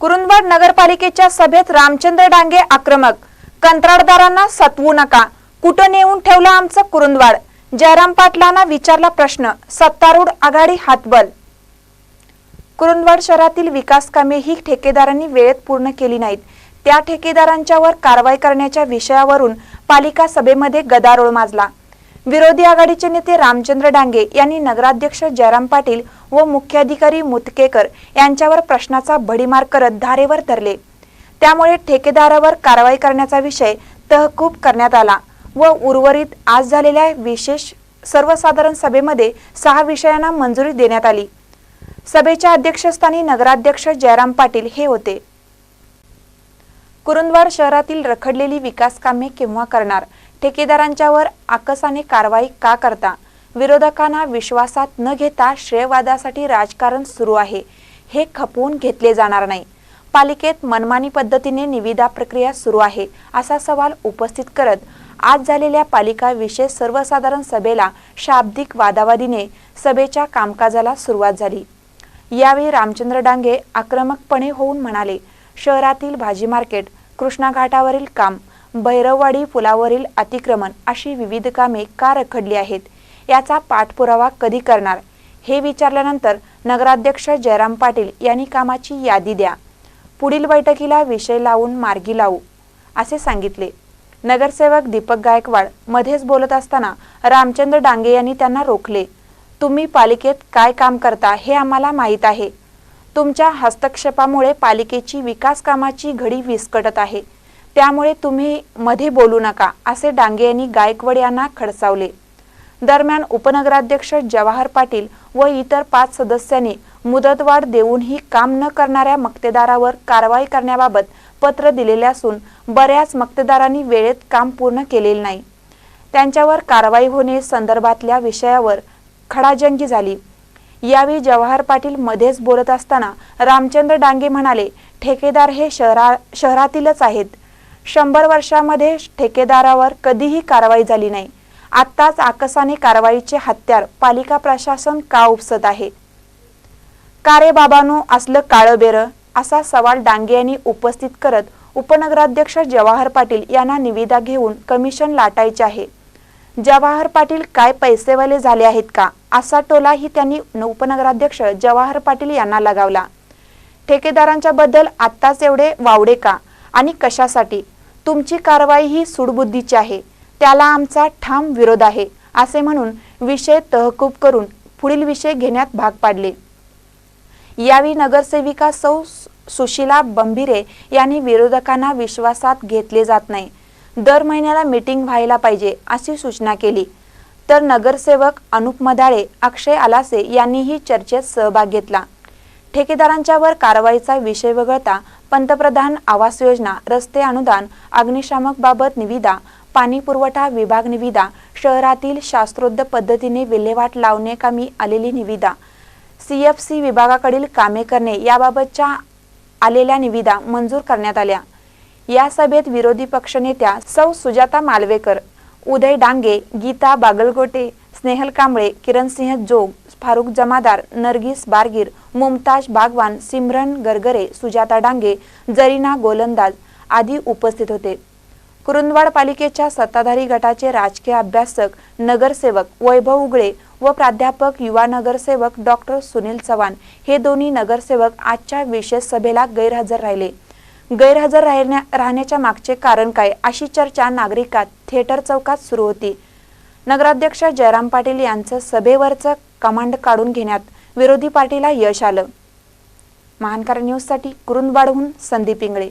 कुरुंदवाड नगरपालिकेच्या सभेत रामचंद्र डांगे आक्रमक. कंत्राटदारांना सतवू नका. कुठं नेऊन ठेवलं आमचं कुरुंदवाड? जयराम पाटलांना विचारला प्रश्न. सत्तारूढ आघाडी हातबल. कुरुंदवाड शहरातील विकास कामे ही ठेकेदारांनी वेळेत पूर्ण केली नाहीत. त्या ठेकेदारांच्यावर कारवाई करण्याच्या विषयावरून पालिका सभेमध्ये गदारोळ माजला. विरोधी आघाडीचे नेते रामचंद्र डांगे यांनी नगराध्यक्ष जयराम पाटील व मुख्याधिकारी मुतकेकर यांच्यावर प्रश्नाचा भडीमार करत धारेवर धरले. त्यामुळे ठेकेदारावर कारवाई करण्याचा विषय तहकूब करण्यात आला व उर्वरित आज झालेल्या विशेष सर्वसाधारण सभेमध्ये सहा विषयांना मंजुरी देण्यात आली. सभेच्या अध्यक्षस्थानी नगराध्यक्ष जयराम पाटील हे होते. कुरुंदवाड शहरातील रखडलेली विकास कामे केव्हा करणार? ठेकेदारांच्यावर आकसाने कारवाई का करता? विरोधकांना विश्वासात न घेता श्रेयवादासाठी राजकारण सुरू आहे. हे खपवून घेतले जाणार नाही. पालिकेत मनमानी पद्धतीने निविदा प्रक्रिया सुरू आहे असा सवाल उपस्थित करत आज झालेल्या पालिका विशेष सर्वसाधारण सभेला शाब्दिक वादावादीने सभेच्या कामकाजाला सुरुवात झाली. यावेळी रामचंद्र डांगे आक्रमकपणे होऊन म्हणाले शहरातील भाजी मार्केट कृष्णा घाटावरील काम भैरववाडी पुलावरील अतिक्रमण अशी विविध कामे का रखडली आहेत? याचा पाठपुरावा कधी करणार? हे विचारल्यानंतर नगराध्यक्ष जयराम पाटील यांनी कामाची यादी द्या. पुढील बैठकीला विषय लावून मार्गी लावू असे सांगितले. नगरसेवक दीपक गायकवाड मध्येच बोलत असताना रामचंद्र डांगे यांनी त्यांना रोखले तुम्ही पालिकेत काय काम करता हे आम्हाला माहीत आहे. तुमच्या हस्तक्षेपामुळे पालिकेची विकास कामाची घडी विस्कटत आहे. त्यामुळे तुम्ही मध्ये बोलू नका असे डांगे यांनी गायकवाड यांना खडसावले. दरम्यान उपनगराध्यक्ष जवाहर पाटील व इतर पाच सदस्यांनी मुदतवाढ देऊनही काम न करणाऱ्या मक्तेदारावर कारवाई करण्याबाबत पत्र दिलेले असून बऱ्याच मक्तेदारांनी वेळेत काम पूर्ण केलेले नाही. त्यांच्यावर कारवाई होणे संदर्भातल्या विषयावर खडाजंगी झाली. यावेळी जवाहर पाटील मध्येच बोलत असताना रामचंद्र डांगे म्हणाले ठेकेदार हे शहरा शहरातीलच आहेत. शंभर वर्षामध्ये ठेकेदारावर कधीही कारवाई झाली नाही. आत्ताच आकसाने कारवाईचे हत्यार पालिका प्रशासन का उपसत आहे? का रे बाबानो असलं काळं बेरं असा सवाल डांगे यांनी उपस्थित करत उपनगराध्यक्ष जवाहर पाटील यांना निविदा घेऊन कमिशन लाटायचे आहे. जवाहर पाटील काय पैसेवाले झाले आहेत का? असा टोलाही त्यांनी उपनगराध्यक्ष जवाहर पाटील यांना लगावला. ठेकेदारांच्या बद्दल आत्ताच एवढे वावडे का? आणि कशासाठी? तुमची कारवाई ही सुडबुद्धीची आहे. त्याला आमचा ठाम विरोध आहे असे म्हणून विषय तहकूब करून पुढील विषय घेण्यात भाग पाडले. यावेळी नगरसेविका सौ सुशिला बंभिरे यांनी विरोधकांना विश्वासात घेतले जात नाही. दर महिन्याला मीटिंग व्हायला पाहिजे अशी सूचना केली. तर नगरसेवक अनुप मदाळे अक्षय आलासे यांनीही चर्चेत सहभाग घेतला. ठेकेदारांच्यावर कारवाईचा विषय वगळता पंतप्रधान आवास योजना रस्ते अनुदान अग्निशामक बाबत निविदा पाणी पुरवठा विभाग निविदा शहरातील शास्त्रोद्ध पद्धतीने विल्हेवाट लावणे कामी आलेली निविदा. सीएफसी विभागाकडील कामे करणे याबाबतच्या आलेल्या निविदा मंजूर करण्यात आल्या. या सभेत विरोधी पक्षनेत्या सौ सुजाता मालवेकर उदय डांगे गीता बागलगोटे स्नेहल कांबळे किरणसिंह जोग फारुख जमादार नरगिस बारगीर मुमताज बागवान सिमरन गरगरे सुजाता डांगे जरीना गोलंदाज आदी उपस्थित होते. कुरुंदवाड पालिकेच्या सत्ताधारी गटाचे राजकीय अभ्यासक नगरसेवक वैभव उगळे व प्राध्यापक युवा नगरसेवक डॉक्टर सुनील चव्हाण हे दोन्ही नगरसेवक आजच्या विशेष सभेला गैरहजर राहिले. गैरहजर राहण्या राहण्याच्या मागचे कारण काय अशी चर्चा नागरिकात थिएटर चौकात सुरू होती. नगराध्यक्ष जयराम पाटील यांचं सभेवरचं कमांड काढून घेण्यात विरोधी पार्टीला यश आलं. महानकार न्यूजसाठी कुरुंदवाडहून संदीप इंगळे.